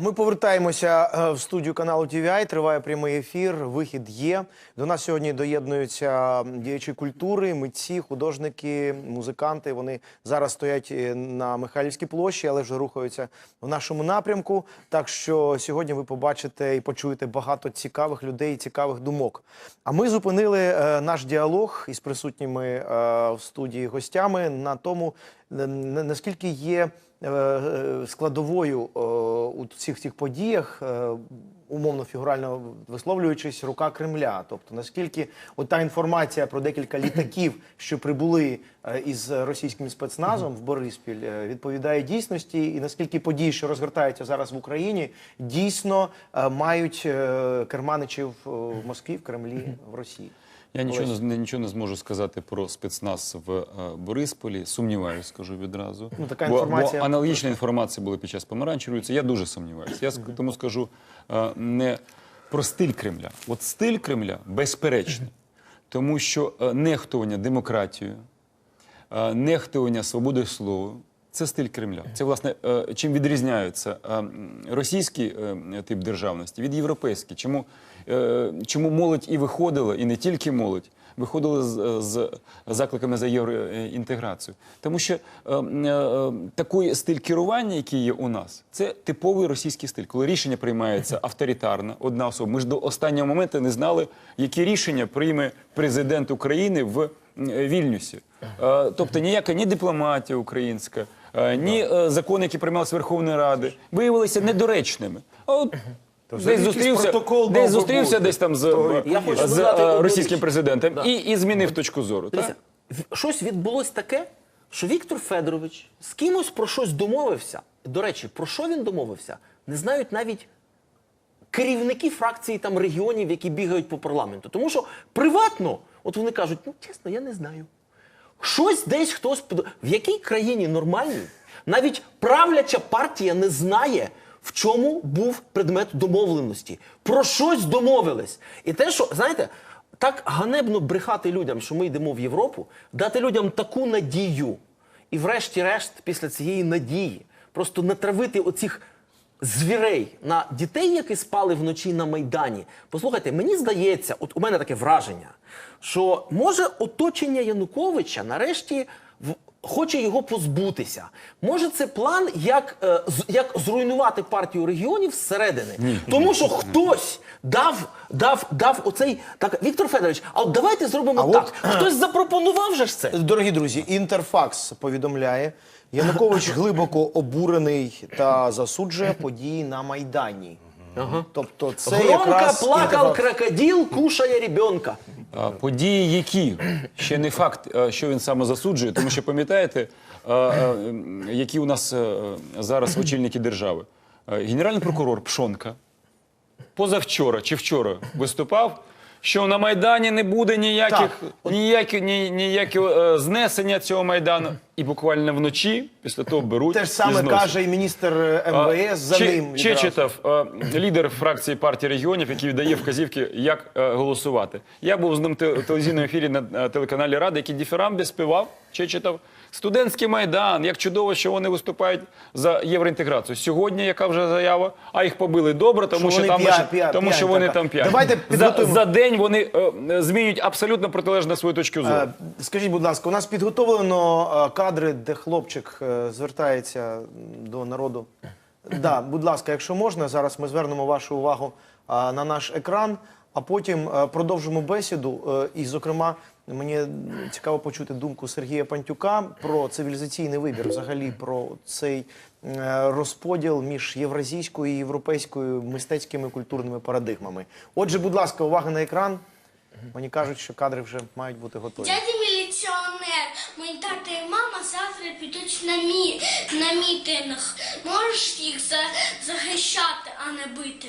Ми повертаємося е, в студію каналу TVI. Триває прямий ефір. Вихід є. До нас сьогодні доєднуються діячі культури, митці, художники, музиканти. Вони зараз стоять е, на Михайлівській площі, але вже рухаються в нашому напрямку. Так що сьогодні ви побачите і почуєте багато цікавих людей, і цікавих думок. А ми зупинили е, наш діалог із присутніми в студії гостями на тому, на- наскільки є складовою е, у всіх цих подіях, е, умовно фігурально висловлюючись, рука Кремля. Тобто наскільки от та інформація про декілька літаків, що прибули е, із російським спецназом в Бориспіль, е, відповідає дійсності, і наскільки події, що розгортаються зараз в Україні, дійсно е, мають е, керманичів е, в Москві, в Кремлі, в Росії. Я нічого не, нічого не зможу сказати про спецназ в е, Борисполі. Сумніваюся, скажу відразу. Ну, така бо, інформація- бо аналогічна інформація була під час помаранчевої. Я дуже сумніваюся. Я тому скажу е, не про стиль Кремля. От стиль Кремля безперечний, тому що е, нехтування демократією, е, нехтування свободою слова. Це стиль Кремля. Це власне чим відрізняється е, російський тип державності від європейський. Чому, чому молодь і виходила, і не тільки молодь, виходили з, з закликами за євроінтеграцію. Тому що е, е, такий стиль керування, який є у нас, це типовий російський стиль, коли рішення приймається авторитарно, одна особа. Ми ж до останнього моменту не знали, які рішення прийме президент України в Вільнюсі. Е, Тобто ніяка ні дипломатія українська, е, ні е, закони, які приймалися Верховної Ради, виявилися недоречними. А от Десь зустрівся, десь зустрівся десь там з, е, Я хочу з додати е, одну російським річ. президентом Да. і, і змінив точку зору. Дивіться, в- щось відбулось таке, що Віктор Федорович з кимось про щось домовився. До речі, про що він домовився, не знають навіть керівники фракції там регіонів, які бігають по парламенту. Тому що приватно, от вони кажуть, ну чесно, я не знаю. Щось десь хтось в якій країні нормальній навіть правляча партія не знає, в чому був предмет домовленості. Про щось домовились. І те, що знаєте, так ганебно брехати людям, що ми йдемо в Європу, дати людям таку надію. І врешті-решт, після цієї надії, просто натравити оцих звірей на дітей, які спали вночі на Майдані. Послухайте, мені здається, от у мене таке враження, що може оточення Януковича нарешті хоче його позбутися. Може, це план, як, е, з- як зруйнувати партію регіонів зсередини. Тому що хтось дав, дав, дав оцей так, Віктор Федорович, а от давайте зробимо А так. от- Хтось запропонував же ж це. Дорогі друзі, Інтерфакс повідомляє, Янукович глибоко обурений та засуджує події на Майдані. Тобто це Громко якраз плакав крокодил, кушає ребенка. А, Події, які ще не факт, е, що він саме засуджує, тому що пам'ятаєте, е, е, які у нас зараз очільники держави. Генеральний прокурор Пшонка позавчора чи вчора виступав, що на Майдані не буде ніяких, ніякі, ні, ніякі е, знесення цього Майдану. І буквально вночі, після того беруть. Те ж і саме зносять. каже і міністр е, МВС за Че- ним. Чечетов, е, лідер фракції партії регіонів, який дає вказівки, як е, голосувати. Я був з ним в телевізійному ефірі на е, телеканалі Рада, який діфірамбі співав Чечетов. Студентський майдан, як чудово, що вони виступають за євроінтеграцію. Сьогодні яка вже заява? А їх побили добре, тому Що що, вони там п'я- п'я- тому що вони там п'ять. Давайте за, підготуємо. за день вони е, змінюють абсолютно протилежно свою точку зору. Е, Скажіть, будь ласка, у нас підготовлено е, кадри, де хлопчик е, звертається до народу. Да, будь ласка, якщо можна, зараз ми звернемо вашу увагу е, на наш екран, а потім е, продовжимо бесіду. Е, І, зокрема, мені цікаво почути думку Сергія Пантюка про цивілізаційний вибір, взагалі про цей е, розподіл між євразійською і європейською мистецькими культурними парадигмами. Отже, будь ласка, увага на екран. Мені кажуть, що кадри вже мають бути готові. Дядя міліціонер, мої тато і мама завтра підуть на, мі... на мітинг. Можеш їх за... захищати, а не бити.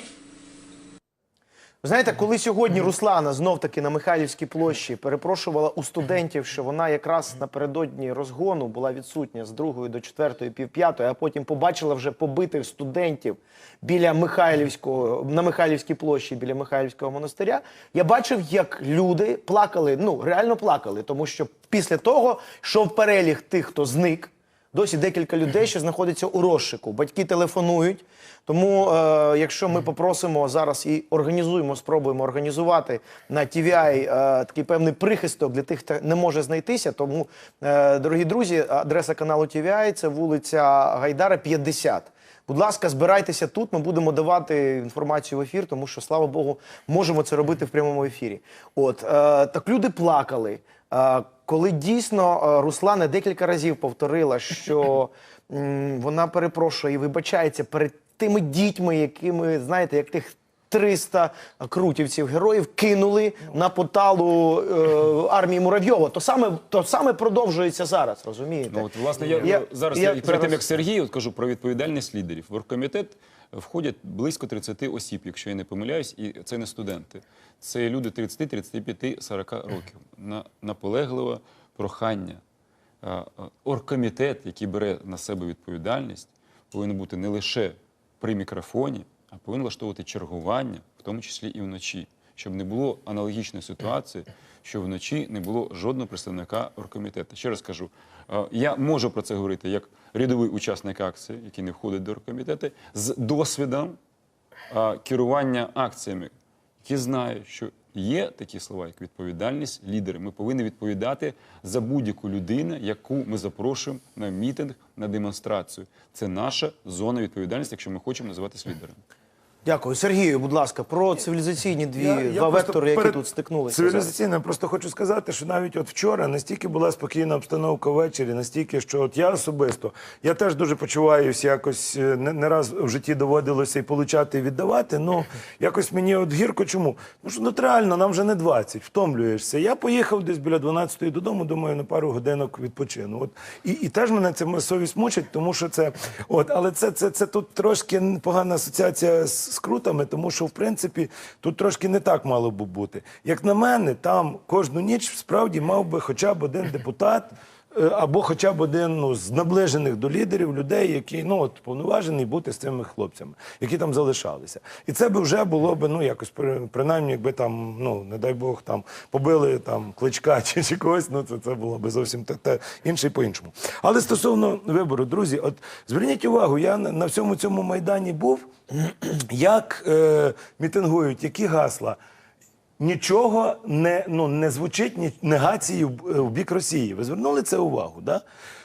Ви знаєте, коли сьогодні Руслана знов таки на Михайлівській площі перепрошувала у студентів, що вона якраз напередодні розгону була відсутня з другої до четвертої, півп'ятої, а потім побачила вже побитих студентів біля Михайлівського на Михайлівській площі, біля Михайлівського монастиря. Я бачив, як люди плакали, ну реально плакали, тому що після того, що в переліг тих, хто зник. Досі декілька людей, що знаходяться у розшику. Батьки телефонують. Тому, е, якщо ми попросимо зараз і організуємо, спробуємо організувати на TVI е, такий певний прихисток для тих, хто не може знайтися. Тому, е, дорогі друзі, адреса каналу TVI – це вулиця Гайдара, 50. Будь ласка, збирайтеся тут. Ми будемо давати інформацію в ефір, тому що, слава Богу, можемо це робити в прямому ефірі. От е, так люди плакали. Е, коли дійсно е, Руслана декілька разів повторила, що вона перепрошує і вибачається перед тими дітьми, якими знаєте, як тих 300 крутівців героїв кинули на поталу е, армії Муравйова. То саме то саме продовжується зараз. Розумієте? Ну, от, власне, я, Я- зараз я перед тим, як Сергій, от кажу про відповідальність лідерів. В оргкомітет входять близько 30 осіб, якщо я не помиляюсь, і це не студенти. Це люди 30, 35, 40 років. На наполегливе прохання. Оргкомітет, який бере на себе відповідальність, повинен бути не лише при мікрофоні, а повинен влаштовувати чергування, в тому числі і вночі, щоб не було аналогічної ситуації, що вночі не було жодного представника оргкомітету. Ще раз кажу, е, я можу про це говорити як рядовий учасник акції, який не входить до оргкомітету, з досвідом е, керування акціями, які знають, що є такі слова, як відповідальність лідери. Ми повинні відповідати за будь-яку людину, яку ми запрошуємо на мітинг, на демонстрацію. Це наша зона відповідальності, якщо ми хочемо називатися лідерами. Дякую, Сергію. Будь ласка, про цивілізаційні дві Я- я два вектори, які перед тут стикнулися. Цивілізаційно, просто хочу сказати, що навіть от вчора настільки була спокійна обстановка ввечері, настільки, що от я особисто, я теж дуже почуваюся якось е, не, не раз в житті доводилося і получати, і віддавати. Ну якось мені от гірко чому? Ну що ну реально, нам вже не 20, втомлюєшся. Я поїхав десь біля 12 додому, думаю, на пару годинок відпочину. От і, і теж мене це совість мучить, тому що це от, але це, це, це тут трошки погана асоціація з, з крутами, тому що в принципі тут трошки не так мало би бути. Як на мене, там кожну ніч справді мав би хоча б один депутат. Е, Або хоча б один ну, з наближених до лідерів людей, які ну от повноважений бути з цими хлопцями, які там залишалися, і це би вже було б ну якось при- принаймні, якби там ну не дай Бог там побили там кличка чи, чи когось, ну це, це було б зовсім те, те інше по-іншому. Але стосовно вибору, друзі, от зверніть увагу, я на всьому цьому майдані був, як е, мітингують, які гасла. Нічого не, ну, не звучить ні, негації в, е, в бік Росії. Ви звернули це увагу, да?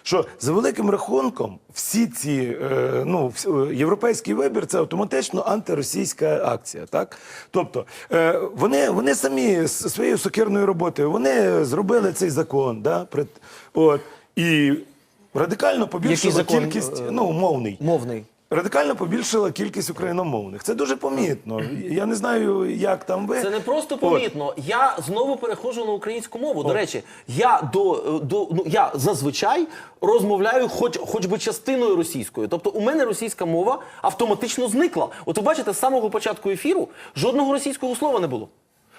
що за великим рахунком всі ці е, ну, е, європейський вибір це автоматично антиросійська акція. Так? Тобто е, вони, вони самі з своєю сокирною роботою вони зробили цей закон, да? От, і радикально побільшила закон, кількість ну, мовний. Мовний. Радикально побільшила кількість україномовних. Це дуже помітно. Я не знаю, як там ви. Це не просто От. помітно. Я знову переходжу на українську мову. До речі, я до, до ну я зазвичай розмовляю, хоч хоч би частиною російською. Тобто, у мене російська мова автоматично зникла. От ви бачите, з самого початку ефіру жодного російського слова не було.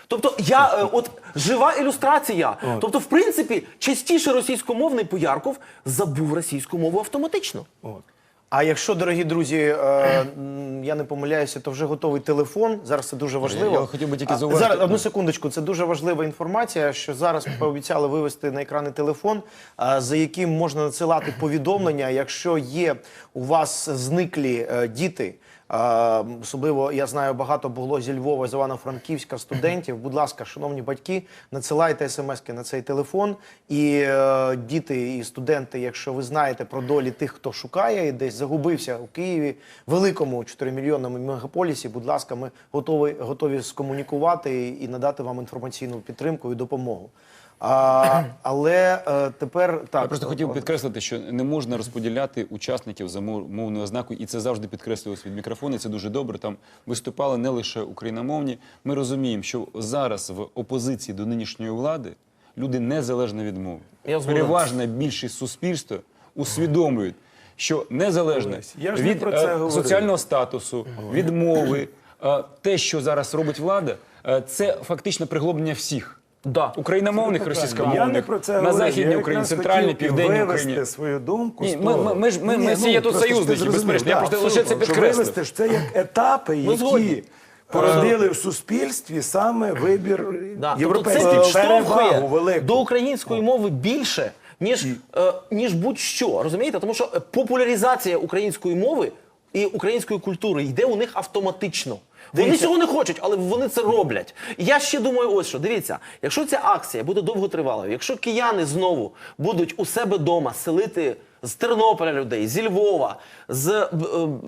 Тобто я е, от жива ілюстрація. Тобто, в принципі, частіше російськомовний Поярков забув російську мову автоматично. От. А якщо, дорогі друзі, е, м, я не помиляюся, то вже готовий телефон. Зараз це дуже важливо. Я хотів би тільки А, зауважити- Зараз одну секундочку. Це дуже важлива інформація. Що зараз пообіцяли вивести на екрани телефон, е, за яким можна надсилати повідомлення, якщо є у вас зниклі е, діти. Особливо я знаю, багато було зі Львова, з Івано-Франківська студентів. Будь ласка, шановні батьки, надсилайте смски на цей телефон. І е, діти і студенти, якщо ви знаєте про долі тих, хто шукає і десь загубився у Києві, великому 4-мільйонному мегаполісі, будь ласка, ми готові, готові скомунікувати і надати вам інформаційну підтримку і допомогу. А, але е, тепер так Я просто хотів підкреслити, що не можна розподіляти учасників за мов- мовною ознакою, і це завжди підкреслювалося від мікрофону. і Це дуже добре. Там виступали не лише україномовні. Ми розуміємо, що зараз в опозиції до нинішньої влади люди незалежно від мови. Я. Переважна більшість суспільства усвідомлюють, що незалежно я ж не від про е, це соціального статусу, від мови, е, те, що зараз робить влада, е, це фактично приглоблення всіх. Да. Україномовних, Я не російськомовних, про це на західній Я Україні, якраз центральній, хотів південній вивести Україні. свою думку. Ні, ми- того. ми- ми ж- ми- ми Ні, всі є тут просто, ти союзники, зрозумів, безперечно. Я да, просто лише це підкреслив. Вивести ж це як етапи, які породили в суспільстві саме вибір Да. Тобто європейський це підштовхує велику. до української мови більше, ніж, е, ніж будь-що. Розумієте? Тому що е, популяризація української мови і української культури йде у них автоматично. Вони цього не хочуть, але вони це роблять. І я ще думаю, ось що дивіться, якщо ця акція буде довготривалою, якщо кияни знову будуть у себе вдома селити з Тернополя людей, зі Львова, з е,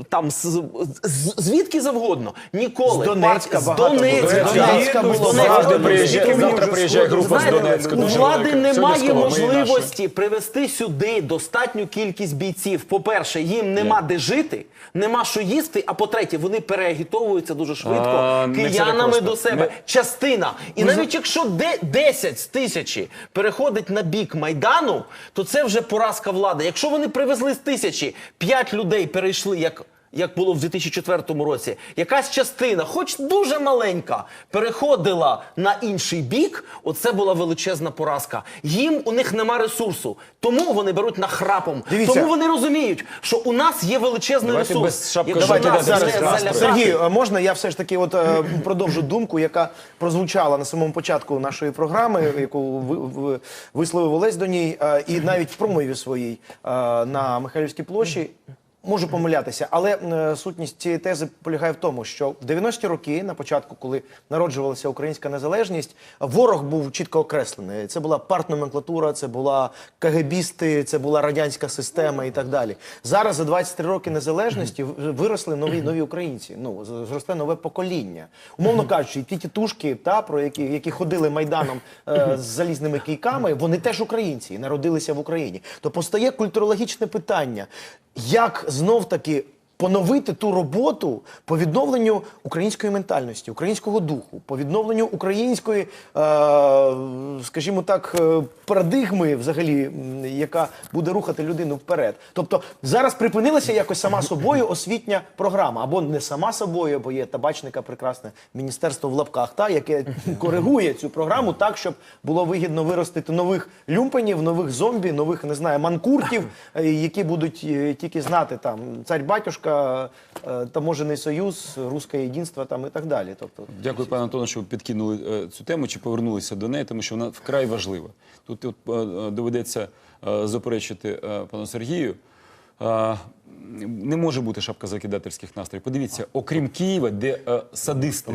там з, з- звідки завгодно, ніколи З Донецька партія- з багато Донецька, з Донецька Донецька, було з багато. Донецька. приїжджає- завтра приїжджає група з Донецька, У влади немає можливості привести сюди достатню кількість бійців. По-перше, їм нема де жити, нема що їсти. А по-третє, вони переагітовуються дуже швидко киянами до себе. Частина. І навіть якщо де 10 з тисячі переходить на бік майдану, то це вже поразка влади. Якщо вони привезли з тисячі п'ять людей перейшли як. Як було в 2004 році, якась частина, хоч дуже маленька, переходила на інший бік. Оце була величезна поразка. Їм у них нема ресурсу, тому вони беруть нахрапом. Дивіться. Тому вони розуміють, що у нас є величезний Давайте ресурс. без шапки Якщо Давайте, нас давайте, не зараз, залякати- Сергій, а можна я все ж таки от е, продовжу думку, яка прозвучала на самому початку нашої програми, яку ви, ви- висловив Олесь до ній, е, і навіть в промові своїй е, на Михайлівській площі. Можу помилятися, але е, сутність цієї тези полягає в тому, що в 90-ті роки, на початку, коли народжувалася українська незалежність, ворог був чітко окреслений. Це була партноменклатура, це була КГБісти, це була радянська система і так далі. Зараз за 23 роки незалежності виросли нові нові українці. Ну зросте нове покоління. Умовно кажучи, ті тітушки, та про які, які ходили майданом е, з залізними кійками, вони теж українці і народилися в Україні. То постає культурологічне питання, як знов таки. Поновити ту роботу по відновленню української ментальності, українського духу, по відновленню української, е, скажімо так, е, парадигми, взагалі, яка буде рухати людину вперед. Тобто зараз припинилася якось сама собою освітня програма, або не сама собою, бо є табачника прекрасне міністерство в лапках, та яке коригує цю програму так, щоб було вигідно виростити нових люмпенів, нових зомбі, нових не знаю, манкуртів, е, які будуть тільки знати там цар батюшка, е, таможений союз, русське єдинство там і так далі. Тобто Дякую, пане Антоне, що ви підкинули е, цю тему чи повернулися до неї, тому що вона вкрай важлива. Тут от, е, доведеться заперечити пану Сергію. Не може бути шапка закидательських настроїв. Подивіться, окрім Києва, де е, садисти,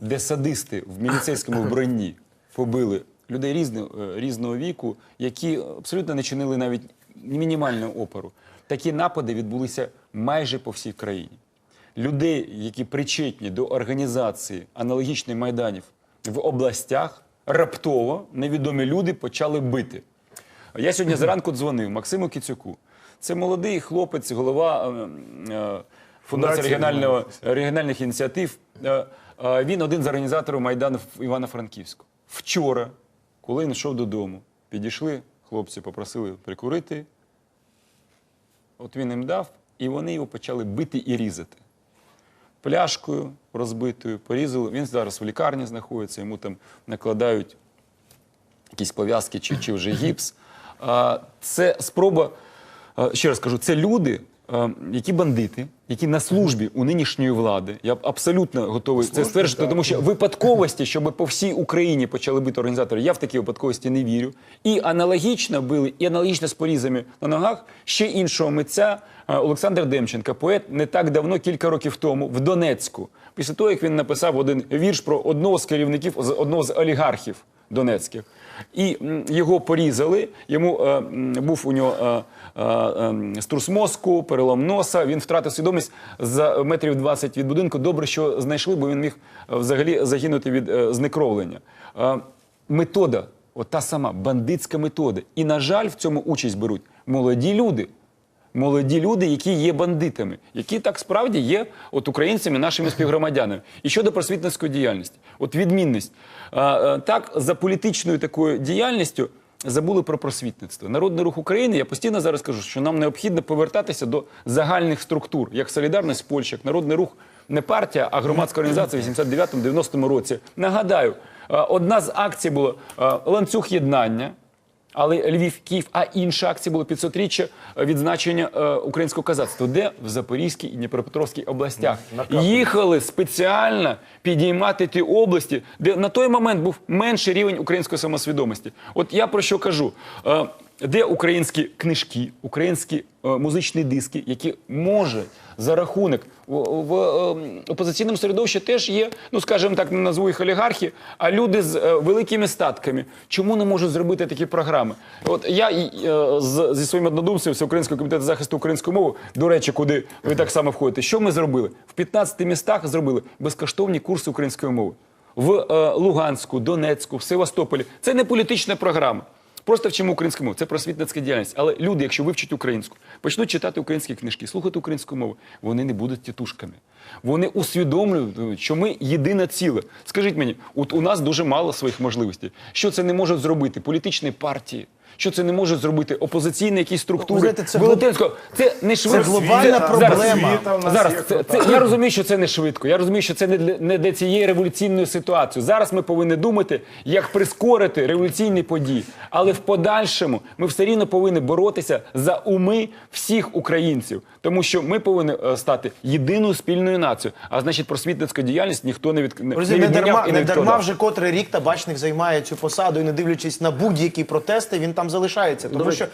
де садисти в міліцейському вбранні побили людей різного, різного віку, які абсолютно не чинили навіть мінімального опору. Такі напади відбулися майже по всій країні людей, які причетні до організації аналогічних майданів в областях, раптово невідомі люди почали бити. Я сьогодні зранку дзвонив Максиму Кіцюку. Це молодий хлопець, голова е, е, Фундації регіональних ініціатив. Е, е, Він один з організаторів Майдану в Івано-Франківську. Вчора, коли він йшов додому, підійшли хлопці, попросили прикурити. От він їм дав, і вони його почали бити і різати. Пляшкою розбитою, порізали. Він зараз в лікарні знаходиться, йому там накладають якісь пов'язки чи, чи вже гіпс. А, Це спроба, ще раз кажу, це люди, які бандити, які на службі у нинішньої влади. Я абсолютно готовий це стверджувати, тому що випадковості, щоб по всій Україні почали бити організатори, я в такі випадковості не вірю. І аналогічно били, і аналогічно з порізами на ногах ще іншого митця а, Олександр Демченка, поет не так давно, кілька років тому, в Донецьку. Після того, як він написав один вірш про одного з керівників, одного з олігархів донецьких. І його порізали. Йому е, був у нього е, е, струс мозку, перелом носа. Він втратив свідомість за метрів 20 від будинку. Добре, що знайшли, бо він міг е, взагалі загинути від е, знекровлення. Е, метода, от та сама бандитська метода. І, на жаль, в цьому участь беруть молоді люди. Молоді люди, які є бандитами, які так справді є от українцями, нашими співгромадянами. І щодо просвітницької діяльності, от відмінність. Так, за політичною такою діяльністю забули про просвітництво. Народний рух України, я постійно зараз кажу, що нам необхідно повертатися до загальних структур, як Солідарність Польща, як Народний рух не партія, а громадська організація в 89-90 році. Нагадаю, одна з акцій була ланцюг єднання. Але Львів, Київ, а інша акція була 500-річчя відзначення е, українського казацтва, де? В Запорізькій і Дніпропетровській областях. Їхали спеціально підіймати ті області, де на той момент був менший рівень української самосвідомості. От я про що кажу. Е, де українські книжки, українські е, музичні диски, які може за рахунок в, в е, опозиційному середовищі теж є, ну скажімо так, не назву їх олігархи, а люди з е, великими статками. Чому не можуть зробити такі програми? От я з, зі своїм однодумцем Всеукраїнського комітету захисту української мови, до речі, куди ви так само входите. Що ми зробили? В 15 містах зробили безкоштовні курси української мови. В Луганську, Донецьку, в Севастополі. Це не політична програма. Просто вчимо українську мову. Це просвітницька діяльність. Але люди, якщо вивчать українську, почнуть читати українські книжки, слухати українську мову, вони не будуть тітушками. Вони усвідомлюють, що ми єдине ціле. Скажіть мені, от у нас дуже мало своїх можливостей. Що це не можуть зробити політичні партії? Що це не можуть зробити опозиційні якісь структури? знаєте, це Велетенського. Це не швидко. глобальна Це- проблема. Зараз, в нас зараз є це, це, я розумію, що це не швидко. Я розумію, що це не для, не для цієї революційної ситуації. Зараз ми повинні думати, як прискорити революційні події. Але в подальшому ми все рівно повинні боротися за уми всіх українців, тому що ми повинні е, стати єдиною спільною нацією. А значить, просвітницьку діяльність ніхто не від не, не не дарма, і не не дарма вже котрий рік табачник займає цю посаду і не дивлячись на будь-які протести, він там залишається. Тому що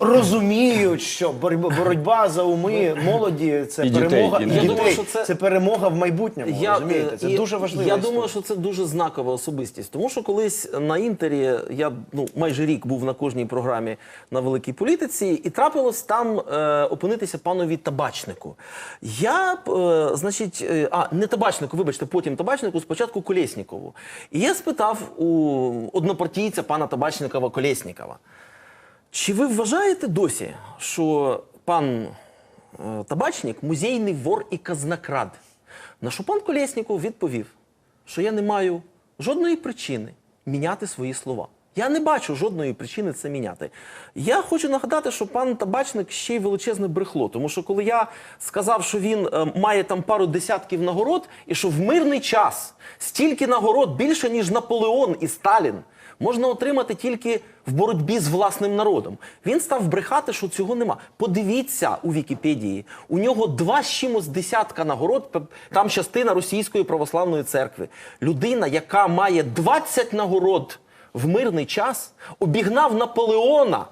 розуміють, що боротьба, боротьба за уми молоді це І дітей, перемога і і дітей. думаю, що це- це перемога в майбутньому. розумієте? Це е, і- дуже важливо. Я думаю, що це дуже знакова особистість. Тому що колись на інтері я ну майже рік був на кожній програмі на великій політиці, і трапилось там е, опинитися панові табачнику. Я б, е, значить, е, а не табачнику, вибачте, потім табачнику, спочатку Колєснікову. І я спитав у однопартійця пана табачникова Колєснікова. Чи ви вважаєте досі, що пан е, табачник музейний вор і казнокрад? На що пан Колєсніков відповів, що я не маю жодної причини міняти свої слова. Я не бачу жодної причини це міняти. Я хочу нагадати, що пан табачник ще й величезне брехло. Тому що коли я сказав, що він е, має там пару десятків нагород, і що в мирний час стільки нагород більше, ніж Наполеон і Сталін, можна отримати тільки в боротьбі з власним народом. Він став брехати, що цього нема. Подивіться у Вікіпедії. У нього два з чимось десятка нагород, там частина Російської православної церкви. Людина, яка має 20 нагород в мирний час, обігнав Наполеона.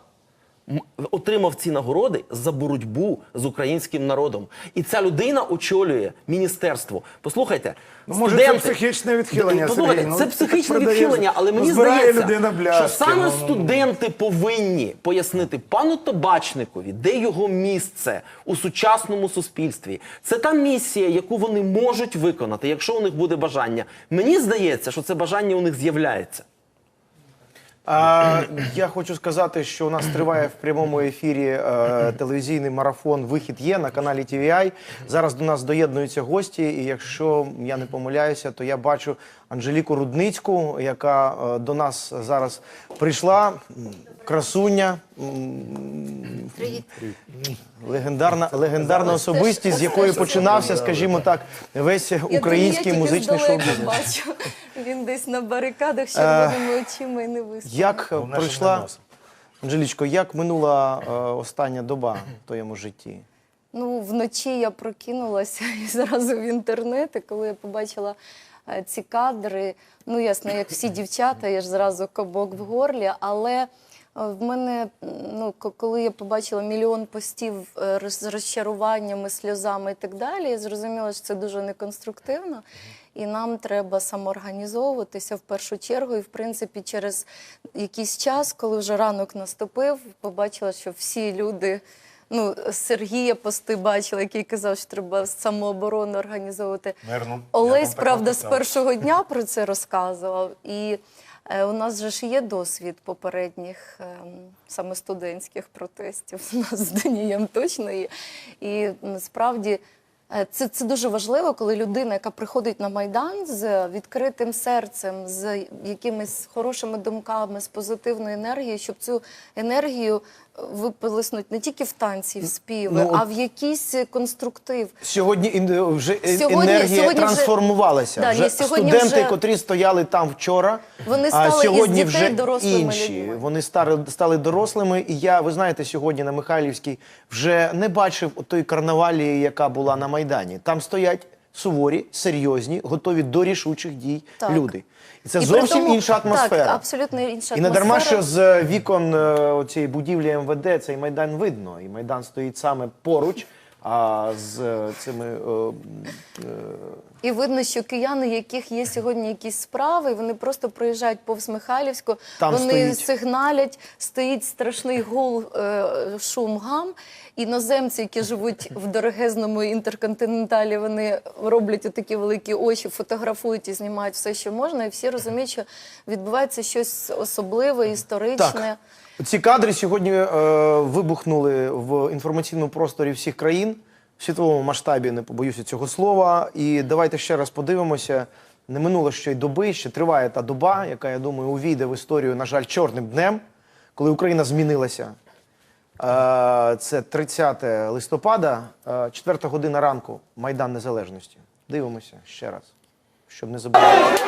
Отримав ці нагороди за боротьбу з українським народом, і ця людина очолює міністерство. Послухайте, Ну, може, студенти, це психічне відхилення, Послухайте, Сергій, ну, це так психічне відхилення, але мені здається, людина що саме ну, ну. студенти повинні пояснити пану Табачникові, де його місце у сучасному суспільстві. Це та місія, яку вони можуть виконати, якщо у них буде бажання. Мені здається, що це бажання у них з'являється. А, я хочу сказати, що у нас триває в прямому ефірі е, телевізійний марафон Вихід є на каналі TVI. Зараз до нас доєднуються гості, і якщо я не помиляюся, то я бачу Анжеліку Рудницьку, яка е, до нас зараз прийшла. Красуня, м, легендарна, легендарна особистість, з якої починався, скажімо так, весь український музичний шоу. бачу. Він десь на барикадах з червоними очима і не виступив. Як е, Головне, що не пройшла нос. Анжелічко, як минула е, остання доба в твоєму житті? Ну, вночі я прокинулася і зразу в інтернет, і коли я побачила е, ці кадри, ну ясно, як всі дівчата, я ж зразу кобок в горлі, але е, в мене, м, ну, ко- коли я побачила мільйон постів е, роз- з розчаруваннями, сльозами і так далі, я зрозуміла, що це дуже неконструктивно. І нам треба самоорганізовуватися в першу чергу. І, в принципі, через якийсь час, коли вже ранок наступив, побачила, що всі люди. Ну, Сергія пости бачила, який казав, що треба самооборону організовувати. Мирну. Я Олесь, правда, з першого дня про це розказував. І е, у нас же ж є досвід попередніх ем, саме студентських протестів. У нас з Данієм точно є. І насправді. Е, Це, це дуже важливо, коли людина, яка приходить на майдан з відкритим серцем, з якимись хорошими думками, з позитивною енергією, щоб цю енергію виплеснуть не тільки в танці, в співи, Ну, от- а в якийсь конструктив. Сьогодні ін- вже е- Сьогодні- енергія сьогодні вже- трансформувалася. Да, вже сьогодні студенти, вже- котрі стояли там вчора, Вони а стали із сьогодні дітей вже дорослими інші. людьми. Вони стали, стали дорослими. І я, ви знаєте, сьогодні на Михайлівській вже не бачив той карнавалії, яка була на Майдані. Там стоять суворі, серйозні, готові до рішучих дій Так. люди. І це І зовсім тому- інша атмосфера. Так, абсолютно інша І не дарма, що з вікон е, цієї будівлі МВД цей майдан видно. І майдан стоїть саме поруч. А з е, цими е, І видно, що кияни, яких є сьогодні якісь справи, вони просто проїжджають повз Михайлівську, Там вони стоїть. сигналять, стоїть страшний гул, е, шум гам. Іноземці, які живуть в дорогезному інтерконтиненталі, вони роблять такі великі очі, фотографують і знімають все, що можна, і всі розуміють, що відбувається щось особливе, історичне. Так. Ці кадри сьогодні е, вибухнули в інформаційному просторі всіх країн в світовому масштабі, не побоюся цього слова. І давайте ще раз подивимося. Не минуло ще й доби, ще триває та доба, яка, я думаю, увійде в історію, на жаль, чорним днем, коли Україна змінилася. Е, Це 30 листопада, 4 година ранку, Майдан Незалежності. Дивимося ще раз, щоб не забувати.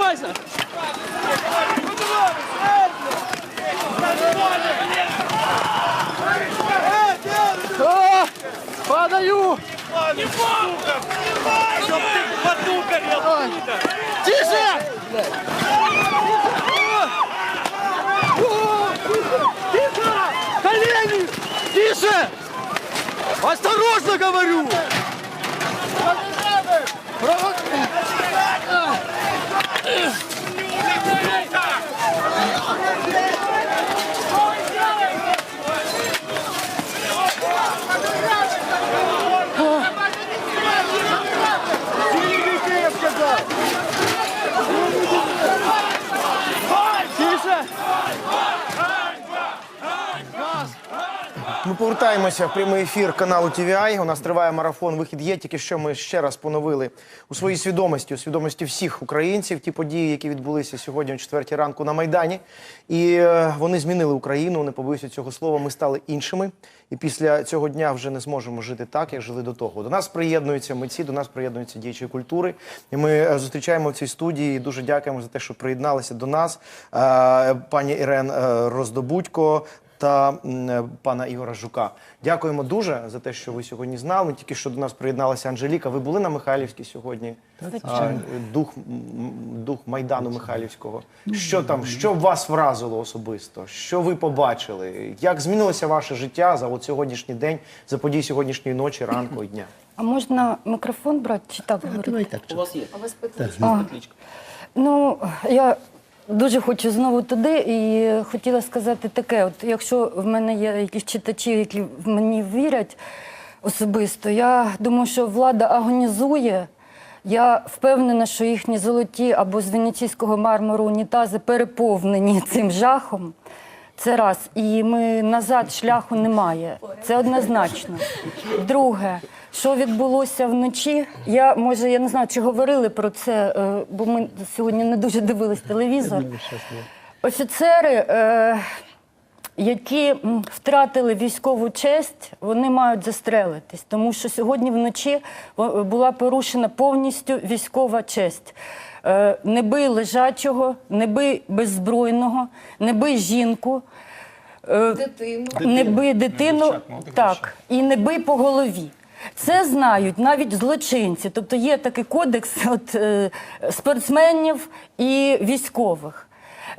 Поднимайся! А, падаю! Не Чтоб ты поту горел, Тише! Тише! Колени! Тише! Осторожно говорю! Провокатор! Тише! Повертаємося в прямий ефір каналу TVI. У нас триває марафон. Вихід є. Тільки що ми ще раз поновили у своїй свідомості, у свідомості всіх українців ті події, які відбулися сьогодні о 4 ранку на Майдані. І е, вони змінили Україну. Не побоюся цього слова. Ми стали іншими. І після цього дня вже не зможемо жити так, як жили до того. До нас приєднуються митці, до нас приєднуються діячі культури. І ми е, зустрічаємо в цій студії. І дуже дякуємо за те, що приєдналися до нас. Е, Пані Ірен Роздобудько та е, пана Ігора Жука. Дякуємо дуже за те, що ви сьогодні з нами. Тільки що до нас приєдналася Анжеліка. Ви були на Михайлівській сьогодні? А, дух, дух Майдану Михайлівського. Що там, що вас вразило особисто? Що ви побачили? Як змінилося ваше життя за от сьогоднішній день, за події сьогоднішньої ночі, ранку і дня? А можна мікрофон брати чи так говорити? У вас є. А ви спитали? Ну, я дуже хочу знову туди і хотіла сказати таке: от якщо в мене є якісь читачі, які в мені вірять особисто, я думаю, що влада агонізує. Я впевнена, що їхні золоті або з венеційського мармуру унітази переповнені цим жахом. Це раз. І ми назад шляху немає. Це однозначно. Друге, що відбулося вночі? Я може, я не знаю, чи говорили про це, е, бо ми сьогодні не дуже дивились телевізор. Офіцери, е, які втратили військову честь, вони мають застрелитись, тому що сьогодні вночі була порушена повністю військова честь. Е, Не бий лежачого, не бий беззбройного, не бий жінку. Дитину. не бий дитину, дівчат, молодих так, і не бий по голові. Це знають навіть злочинці. Тобто є такий кодекс от, е, спортсменів і військових.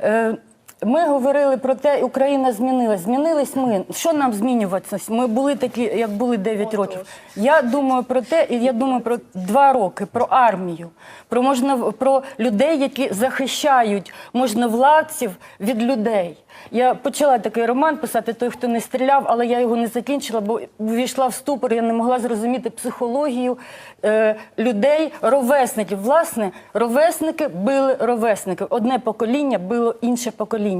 Е, ми говорили про те, Україна змінилась. Змінились ми. Що нам змінюватися? Ми були такі, як були 9 років. Я думаю про те, і я думаю про два роки, про армію, про можна про людей, які захищають можновладців від людей. Я почала такий роман писати Той, хто не стріляв, але я його не закінчила, бо увійшла в ступор. Я не могла зрозуміти психологію е, людей, ровесників. Власне, ровесники били ровесників. Одне покоління било інше покоління.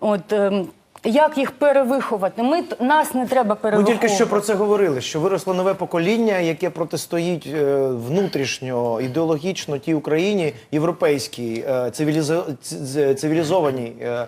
От, ем, як їх перевиховати. Ми нас не треба Ми тільки що про це говорили, що виросло нове покоління, яке протистоїть е, внутрішньо, ідеологічно тій Україні європейській, е, цивілізо- цивілізованій. е,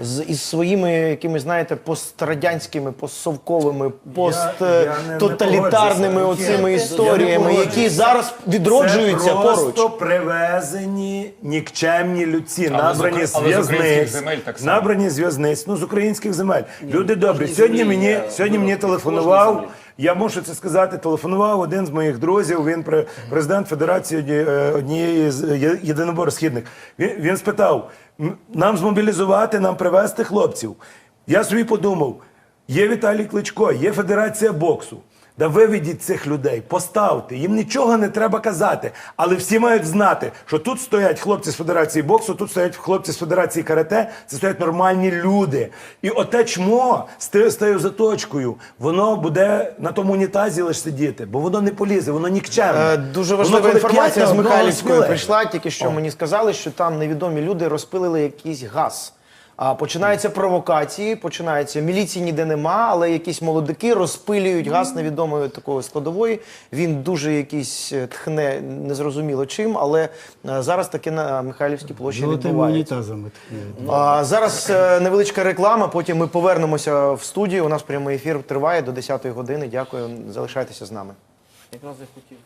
З із своїми якимись, знаєте, пострадянськими, постсовковими, посттоталітарними оцими історіями, які зараз відроджуються Це поруч. просто привезені нікчемні людці, Але набрані з в'язниць. земель так. Набрані з в'язниць, ну з українських земель. Люди добрі. Сьогодні мені, сьогодні мені телефонував. Я мушу це сказати. Телефонував один з моїх друзів. Він пре- президент Федерації е, однієї з є- єдинобор східних. Він, він спитав: «М, нам змобілізувати, нам привезти хлопців. Я собі подумав: є Віталій Кличко, є Федерація боксу. Да виведіть цих людей, поставте. Їм нічого не треба казати. Але всі мають знати, що тут стоять хлопці з Федерації боксу, тут стоять хлопці з Федерації карате, це стоять нормальні люди. І оте чмо з тією заточкою, воно буде на тому унітазі лише сидіти, бо воно не полізе, воно нікчемне. Е, Дуже важлива коли інформація з Михайлівської прийшла. Тільки що мені сказали, що там невідомі люди розпилили якийсь газ. А починаються провокації, починаються міліції ніде нема, але якісь молодики розпилюють газ невідомої такої складової. Він дуже якийсь е, тхне незрозуміло чим, але е, зараз таке на Михайлівській площі Золотими відбувається. унітазами. А, зараз е, невеличка реклама. Потім ми повернемося в студію. У нас прямий ефір триває до 10-ї години. Дякую. Залишайтеся з нами. Якраз я хотів.